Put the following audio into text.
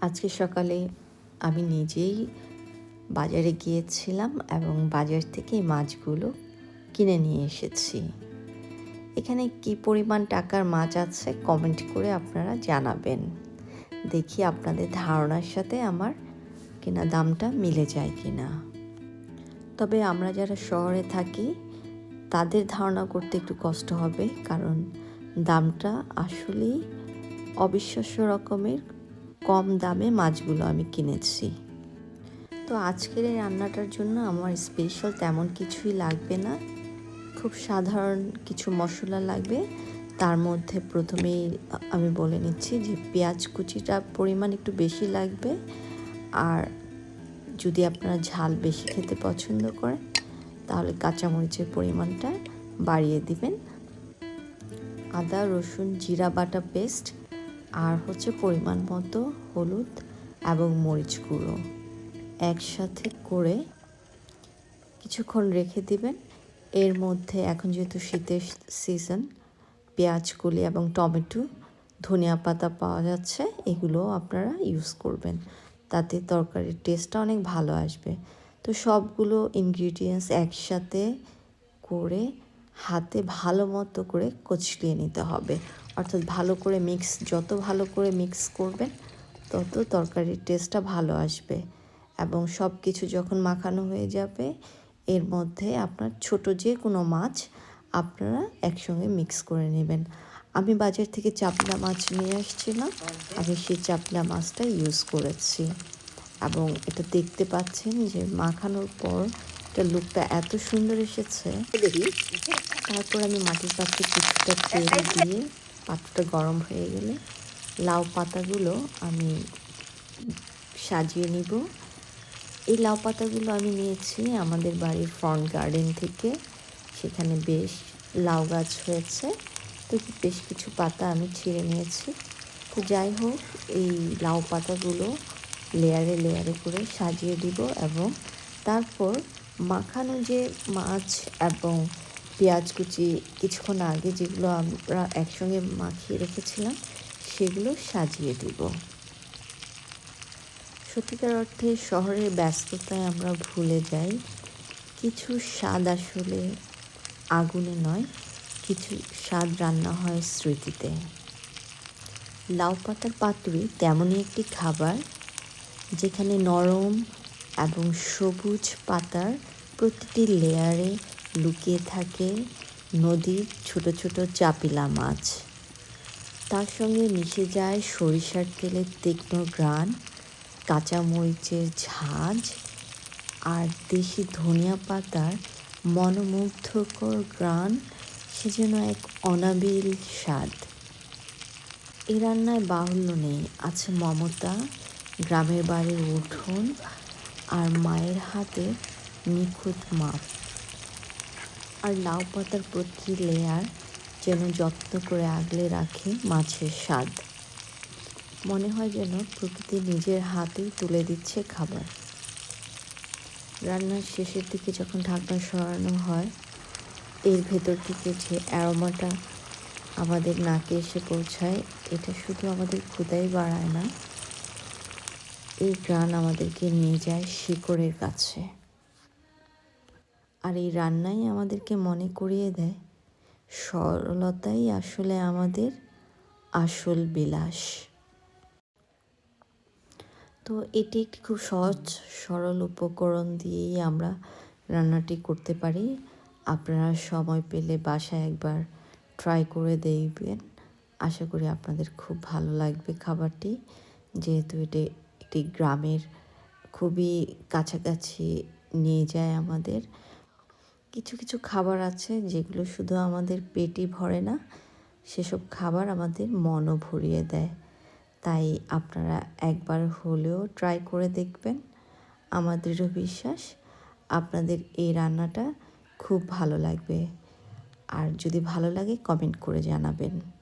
আজকে সকালে আমি নিজেই বাজারে গিয়েছিলাম এবং বাজার থেকে মাছগুলো কিনে নিয়ে এসেছি। এখানে কি পরিমাণ টাকার মাছ আছে কমেন্ট করে আপনারা জানাবেন। দেখি আপনাদের ধারণার সাথে আমার কেনা দামটা মিলে যায় কি না তবে আমরা যারা শহরে থাকি, তাদের ধারণা করতে একটু কষ্ট হবে, কারণ দামটা আসলেই অবিশ্বাস্য রকমের কম দামে মাছগুলো আমি কিনেছি। তো আজকের এই রান্নাটার জন্য আমার স্পেশাল তেমন কিছুই লাগবে না। খুব সাধারণ কিছু মশলা লাগবে। তার মধ্যে প্রথমেই আমি বলে নিচ্ছি যে পেঁয়াজ কুচিটা পরিমাণ একটু বেশি লাগবে। আর যদি আপনারা ঝাল বেশি খেতে পছন্দ করেন, তাহলে কাঁচামরিচের পরিমাণটা বাড়িয়ে দিবেন। আদা, রসুন, জিরা, বাটা, পেস্ট আর হচ্ছে পরিমাণ মতো হলুদ এবং মরিচ গুঁড়ো একসাথে করে কিছুক্ষণ রেখে দিবেন। এর মধ্যে এখন যেহেতু শীতের সিজন পেঁয়াজ কলি এবং টমেটো, ধনিয়া পাতা পাওয়া যাচ্ছে, এগুলো আপনারা ইউজ করবেন। তাতে তরকারির টেস্টটা অনেক ভালো আসবে। তো সবগুলো ইনগ্রিডিয়েন্টস একসাথে করে, হাতে ভালো মতো করে কচলিয়ে নিতে হবে। অর্থাৎ ভালো করে মিক্স যত ভালো করে মিক্স করবেন তত তরকারির টেস্টটা ভালো আসবে। এবং সব কিছু যখন মাখানো হয়ে যাবে এর মধ্যে আপনার ছোট যে কোনো মাছ আপনারা একসঙ্গে মিক্স করে নেবেন। আমি বাজার থেকে চাপলা মাছ নিয়ে আসছিলাম আমি সেই চাপলা মাছটা ইউজ করেছি। এবং এটা দেখতে পাচ্ছেন যে মাখানোর পর এটা লুকটা এত সুন্দর এসেছে। তারপর আমি মাটির পাত্রে কিছুটা তেল দিয়ে পাত্রটা গরম হয়ে গেলে লাউ পাতাগুলো আমি সাজিয়ে নিব। এই লাউ পাতাগুলো আমি নিয়েছি আমাদের বাড়ির ফ্রন্ট গার্ডেন থেকে। সেখানে বেশ লাউ গাছ হয়েছে। তো বেশ কিছু পাতা আমি ছিঁড়ে নিয়েছি। তো যাই হোক, এই লাউ পাতাগুলো লেয়ারে লেয়ারে করে সাজিয়ে দিব এবং তারপর মাখানো যে মাছ এবং পেঁয়াজ কুচি কিছুক্ষণ আগে যেগুলো আমরা একসঙ্গে মাখিয়ে রেখেছিলাম, সেগুলো সাজিয়ে দিব। সত্যিকার অর্থে শহরের ব্যস্ততায় আমরা ভুলে যাই। কিছু স্বাদ আসলে আগুনে নয়, কিছু স্বাদ রান্না হয় স্মৃতিতে। লাউ পাতার পাতুরি তেমনই একটি খাবার, যেখানে নরম এবং সবুজ পাতার প্রতিটি লেয়ারে লুকিয়ে থাকে নদীর ছোট ছোট চাপিলা মাছ। তার সঙ্গে মিশে যায় সরিষার তেলের তীক্ষ্ণ গ্রান কাঁচামরিচের ঝাঁঝ আর দেশি ধনিয়া পাতার মনোমুগ্ধকর গ্রান সে যেন এক অনাবিল স্বাদ। এ রান্নায় বাহুল্য নেই, আছে মমতা, গ্রামের বাড়ির উঠোন আর মায়ের হাতে নিখুঁত মাপ। আর লাউ পাতার প্রতি লেয়ার যেন যত্ন করে আগলে রাখে মাছের স্বাদ। মনে হয় যেন প্রকৃতি নিজের হাতেই তুলে দিচ্ছে খাবার। রান্নার শেষের দিকে যখন ঢাকনা সরানো হয়, এর ভেতর থেকে যে অ্যারোমাটা আমাদের নাকে এসে পৌঁছায়, এটা শুধু আমাদের ক্ষুদাই বাড়ায় না, এই গ্রান আমাদেরকে নিয়ে যায় শিকড়ের কাছে। আর এই রান্নাই আমাদেরকে মনে করিয়ে দেয়, সরলতাই আসলে আমাদের আসল বিলাস। তো এটি একটি খুব সহজ, সরল উপকরণ দিয়েই আমরা রান্নাটি করতে পারি। আপনারা সময় পেলে বাসায় একবার ট্রাই করে দেখবেন। আশা করি আপনাদের খুব ভালো লাগবে খাবারটি। যেহেতু এটি একটি গ্রামের খুবই কাছাকাছি নিয়ে যায় আমাদের কিছু কিছু খাবার আছে যেগুলো শুধু আমাদের পেটই ভরে না, সেসব খাবার আমাদের মনও ভরিয়ে দেয়। তাই আপনারা একবার হলেও ট্রাই করে দেখবেন। আমার দৃঢ় বিশ্বাস, আপনাদের এই রান্নাটা খুব ভালো লাগবে। আর যদি ভালো লাগে কমেন্ট করে জানাবেন।